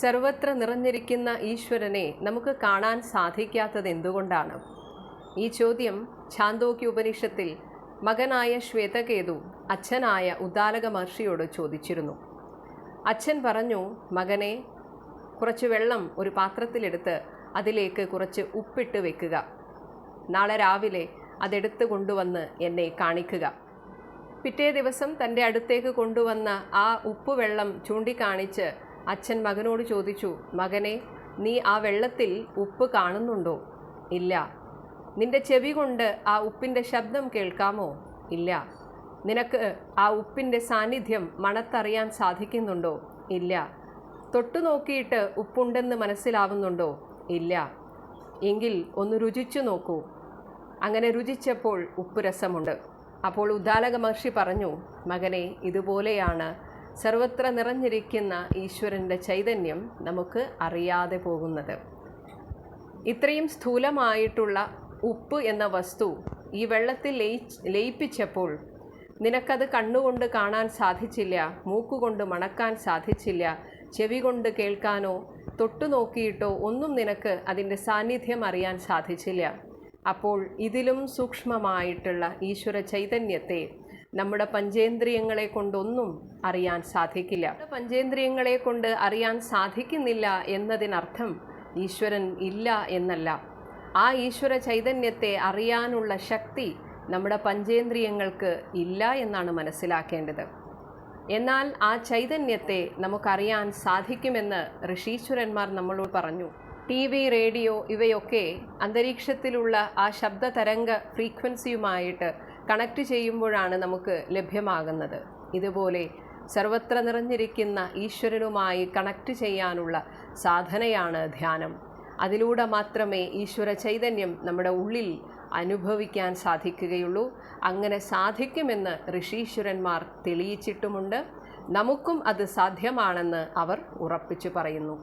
സർവത്ര നിറഞ്ഞിരിക്കുന്ന ഈശ്വരനെ നമുക്ക് കാണാൻ സാധിക്കാത്തത് എന്തുകൊണ്ടാണ്? ഈ ചോദ്യം ഛാന്തോക്യ ഉപനിഷത്തിൽ മകനായ ശ്വേതകേതു അച്ഛനായ ഉദാലക മഹർഷിയോട് ചോദിച്ചിരുന്നു. അച്ഛൻ പറഞ്ഞു മകനെ കുറച്ച് വെള്ളം ഒരു പാത്രത്തിലെടുത്ത് അതിലേക്ക് കുറച്ച് ഉപ്പിട്ട് വെക്കുക. നാളെ രാവിലെ അതെടുത്ത് കൊണ്ടുവന്ന് എന്നെ കാണിക്കുക. പിറ്റേ ദിവസം തന്റെ അടുത്തേക്ക് കൊണ്ടുവന്ന ആ ഉപ്പുവെള്ളം ചൂണ്ടിക്കാണിച്ച് അച്ഛൻ മകനോട് ചോദിച്ചു മകനെ നീ ആ വെള്ളത്തിൽ ഉപ്പ് കാണുന്നുണ്ടോ? ഇല്ല. നിന്റെ ചെവി കൊണ്ട് ആ ഉപ്പിന്റെ ശബ്ദം കേൾക്കാമോ? ഇല്ല. നിനക്ക് ആ ഉപ്പിന്റെ സാന്നിധ്യം മണത്തറിയാൻ സാധിക്കുന്നുണ്ടോ? ഇല്ല. തൊട്ടു നോക്കിയിട്ട് ഉപ്പുണ്ടെന്ന് മനസ്സിലാവുന്നുണ്ടോ? ഇല്ല. എങ്കിൽ ഒന്ന് രുചിച്ചു നോക്കൂ. അങ്ങനെ രുചിച്ചപ്പോൾ ഉപ്പ് രസമുണ്ട് അപ്പോൾ ഉദ്ദാലക മഹർഷി പറഞ്ഞു മകനെ ഇതുപോലെയാണ് സർവത്ര നിറഞ്ഞിരിക്കുന്ന ഈശ്വരന്റെ ചൈതന്യം നമുക്ക് അറിയാതെ പോകുന്നത്. ഇത്രയും സ്ഥൂലമായിട്ടുള്ള ഉപ്പ് എന്ന വസ്തു ഈ വെള്ളത്തിൽ ലയി ലയിപ്പിച്ചപ്പോൾ നിനക്കത് കണ്ണുകൊണ്ട് കാണാൻ സാധിച്ചില്ല മൂക്കുകൊണ്ട് മണക്കാൻ സാധിച്ചില്ല ചെവി കൊണ്ട് കേൾക്കാനോ തൊട്ടു നോക്കിയിട്ടോ ഒന്നും നിനക്ക് അതിന്റെ സാന്നിധ്യം അറിയാൻ സാധിച്ചില്ല. അപ്പോൾ ഇതിലും സൂക്ഷ്മമായിട്ടുള്ള ഈശ്വര ചൈതന്യത്തെ നമ്മുടെ പഞ്ചേന്ദ്രിയങ്ങളെ കൊണ്ടൊന്നും അറിയാൻ സാധിക്കില്ല. പഞ്ചേന്ദ്രിയങ്ങളെ കൊണ്ട് അറിയാൻ സാധിക്കുന്നില്ല എന്നതിനർത്ഥം ഈശ്വരൻ ഇല്ല എന്നല്ല. ആ ഈശ്വര ചൈതന്യത്തെ അറിയാനുള്ള ശക്തി നമ്മുടെ പഞ്ചേന്ദ്രിയങ്ങൾക്ക് ഇല്ല എന്നാണ് മനസ്സിലാക്കേണ്ടത്. എന്നാൽ ആ ചൈതന്യത്തെ നമുക്കറിയാൻ സാധിക്കുമെന്ന് ഋഷീശ്വരന്മാർ നമ്മളോട് പറഞ്ഞു. ടി വി റേഡിയോ ഇവയൊക്കെ അന്തരീക്ഷത്തിലുള്ള ആ ശബ്ദ തരംഗ ഫ്രീക്വൻസിയുമായിട്ട് കണക്ട് ചെയ്യുമ്പോഴാണ് നമുക്ക് ലഭ്യമാകുന്നത്. ഇതുപോലെ സർവത്ര നിറഞ്ഞിരിക്കുന്ന ഈശ്വരനുമായി കണക്ട് ചെയ്യാനുള്ള സാധനയാണ് ധ്യാനം. അതിലൂടെ മാത്രമേ ഈശ്വര ചൈതന്യം നമ്മുടെ ഉള്ളിൽ അനുഭവിക്കാൻ സാധിക്കുകയുള്ളൂ. അങ്ങനെ സാധിക്കുമെന്ന് ഋഷീശ്വരന്മാർ തെളിയിച്ചിട്ടുമുണ്ട്. നമുക്കും അത് സാധ്യമാണെന്ന് അവർ ഉറപ്പിച്ചു പറയുന്നു.